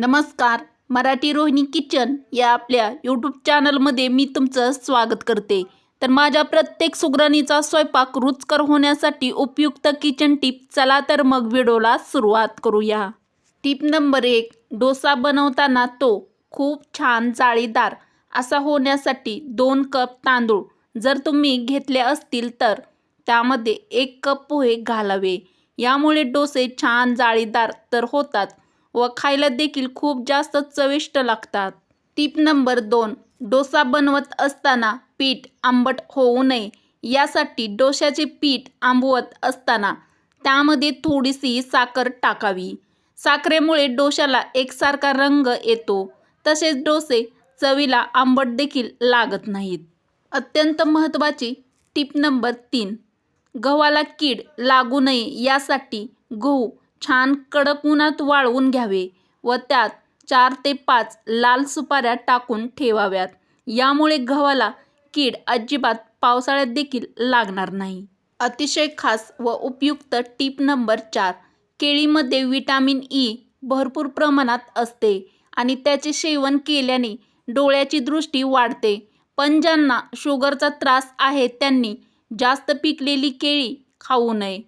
नमस्कार मराठी रोहिणी किचन या आपल्या यूट्यूब चॅनलमध्ये मी तुमचं स्वागत करते. तर माझ्या प्रत्येक सुगरणीचा स्वयंपाक रुचकर होण्यासाठी उपयुक्त किचन टिप चला तर मग व्हिडिओला सुरुवात करूया. टिप नंबर एक डोसा बनवताना तो खूप छान जाळीदार असा होण्यासाठी दोन कप तांदूळ जर तुम्ही घेतले असतील तर त्यामध्ये एक कप पोहे घालावे. यामुळे डोसे छान जाळीदार तर होतात. व खायला देखील खूप जास्त चविष्ट लागतात. टीप नंबर दोन डोसा बनवत असताना पीठ आंबट होऊ नये. यासाठी डोशाचे पीठ आंबवत असताना त्यामध्ये थोडीशी साखर टाकावी. साखरेमुळे डोशाला एकसारखा रंग येतो. तसेच डोसे चवीला आंबट देखील लागत नाहीत. अत्यंत महत्त्वाची टीप नंबर तीन गव्हाला कीड लागू नये यासाठी गहू छान कडक उन्हात वाळवून घ्यावे व त्यात चार ते पाच लाल सुपाऱ्या टाकून ठेवाव्यात. यामुळे गव्हाला कीड अजिबात पावसाळ्यात देखील लागणार नाही. अतिशय खास व उपयुक्त टीप नंबर चार केळीमध्ये विटॅमिन ई भरपूर प्रमाणात असते आणि त्याचे सेवन केल्याने डोळ्याची दृष्टी वाढते. पण ज्यांना शुगरचा त्रास आहे त्यांनी जास्त पिकलेली केळी खाऊ नये.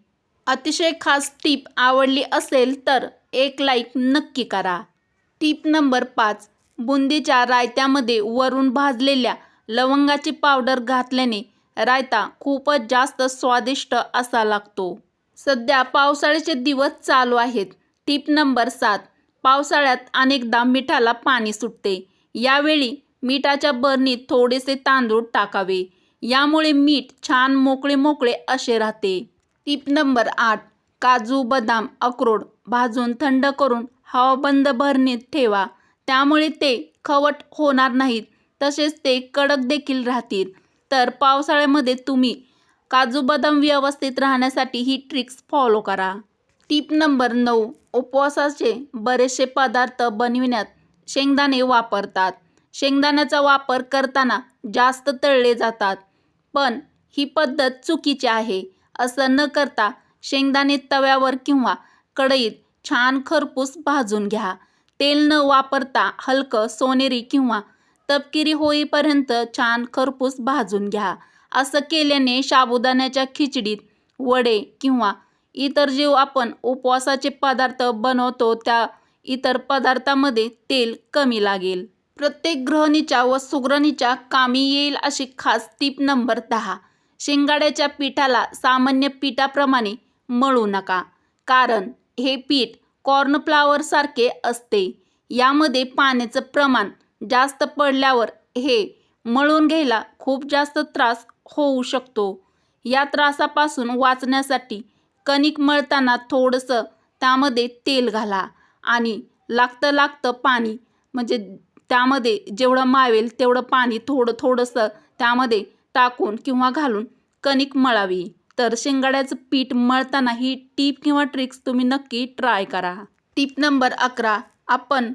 अतिशय खास टीप आवडली असेल तर एक लाईक नक्की करा. टीप नंबर पाच बुंदीच्या रायत्यामध्ये वरून भाजलेल्या लवंगाची पावडर घातल्याने रायता खूपच जास्त स्वादिष्ट असा लागतो. सध्या पावसाळ्याचे दिवस चालू आहेत. टीप नंबर सात पावसाळ्यात अनेकदा मिठाला पाणी सुटते. यावेळी मिठाच्या बरणीत थोडेसे तांदूळ टाकावे. यामुळे मीठ छान मोकळे मोकळे असे राहते. टीप नंबर आठ काजू बदाम अक्रोड भाजून थंड करून हवाबंद भरणीत ठेवा. त्यामुळे ते खवट होणार नाहीत तसेच ते कडक देखील राहतील. तर पावसाळ्यामध्ये तुम्ही काजू बदाम व्यवस्थित राहण्यासाठी ही ट्रिक्स फॉलो करा. टीप नंबर नऊ उपवासाचे बरेचसे पदार्थ बनविण्यात शेंगदाणे वापरतात. शेंगदाण्याचा वापर करताना जास्त तळले जातात पण ही पद्धत चुकीची आहे. असं न करता शेंगदाणे तव्यावर किंवा कढईत छान खरपूस भाजून घ्या. तेल न वापरता हलकं सोनेरी किंवा तपकिरी होईपर्यंत छान खरपूस भाजून घ्या. असं केल्याने साबुदाण्याच्या खिचडीत वडे किंवा इतर जे आपण उपवासाचे पदार्थ बनवतो त्या इतर पदार्थामध्ये तेल कमी लागेल. प्रत्येक गृहिणीच्या व सुगरणीच्या कामी येईल अशी खास टीप नंबर दहा. शेंगाड्याच्या पिठाला सामान्य पिठाप्रमाणे मळू नका. कारण हे पीठ कॉर्नफ्लावरसारखे असते. यामध्ये पाण्याचं प्रमाण जास्त पडल्यावर हे मळून घ्यायला खूप जास्त त्रास होऊ शकतो. या त्रासापासून वाचण्यासाठी कणिक मळताना थोडंसं त्यामध्ये तेल घाला आणि लागतं लागतं पाणी म्हणजे त्यामध्ये जेवढं मावेल तेवढं पाणी थोडं थोडंसं त्यामध्ये टाकून किंवा घालून कणिक मळावी. तर शेंगाड्याचं पीठ मळताना ही टीप किंवा ट्रिक्स तुम्ही नक्की ट्राय करा. टीप नंबर अकरा आपण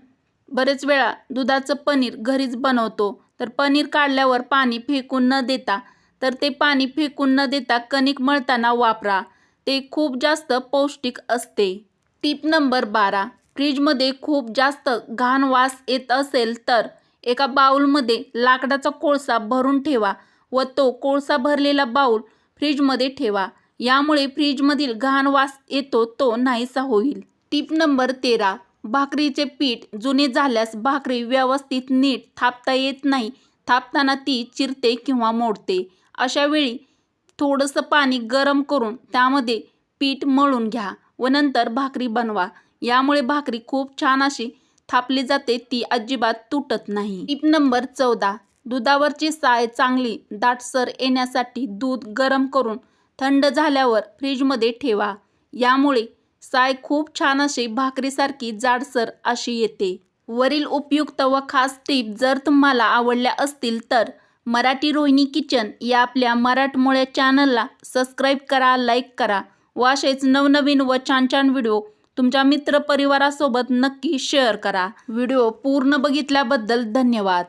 बरेच वेळा दुधाचं पनीर घरीच बनवतो. तर पनीर काढल्यावर पाणी फेकून न देता तर ते पाणी फेकून न देता कणिक मळताना वापरा. ते खूप जास्त पौष्टिक असते. टीप नंबर बारा फ्रीजमध्ये खूप जास्त घाण वास येत असेल तर एका बाऊलमध्ये लाकडाचा कोळसा भरून ठेवा. व तो कोळसा भरलेला बाऊल फ्रीजमध्ये ठेवा. यामुळे फ्रीजमधील घाण वास येतो तो नाहीसा होईल. टीप नंबर तेरा. भाकरीचे पीठ जुने झाल्यास भाकरी व्यवस्थित नीट थापता येत नाही. थापताना ती चिरते किंवा मोडते. अशा वेळी थोडंसं पाणी गरम करून त्यामध्ये पीठ मळून घ्या व नंतर भाकरी बनवा. यामुळे भाकरी खूप छान अशी थापली जाते ती अजिबात तुटत नाही. टीप नंबर चौदा. दुधावरची साय चांगली दाटसर येण्यासाठी दूध गरम करून थंड झाल्यावर फ्रीजमध्ये ठेवा. यामुळे साय खूप छान अशी भाकरीसारखी जाडसर अशी येते. वरील उपयुक्त व खास टीप जर तुम्हाला आवडल्या असतील तर मराठी रोहिणी किचन या आपल्या मराठमोळ्या चॅनलला सबस्क्राईब करा लाईक करा व असेच नवनवीन व छान छान व्हिडिओ तुमच्या मित्रपरिवारासोबत नक्की शेअर करा. व्हिडिओ पूर्ण बघितल्याबद्दल धन्यवाद.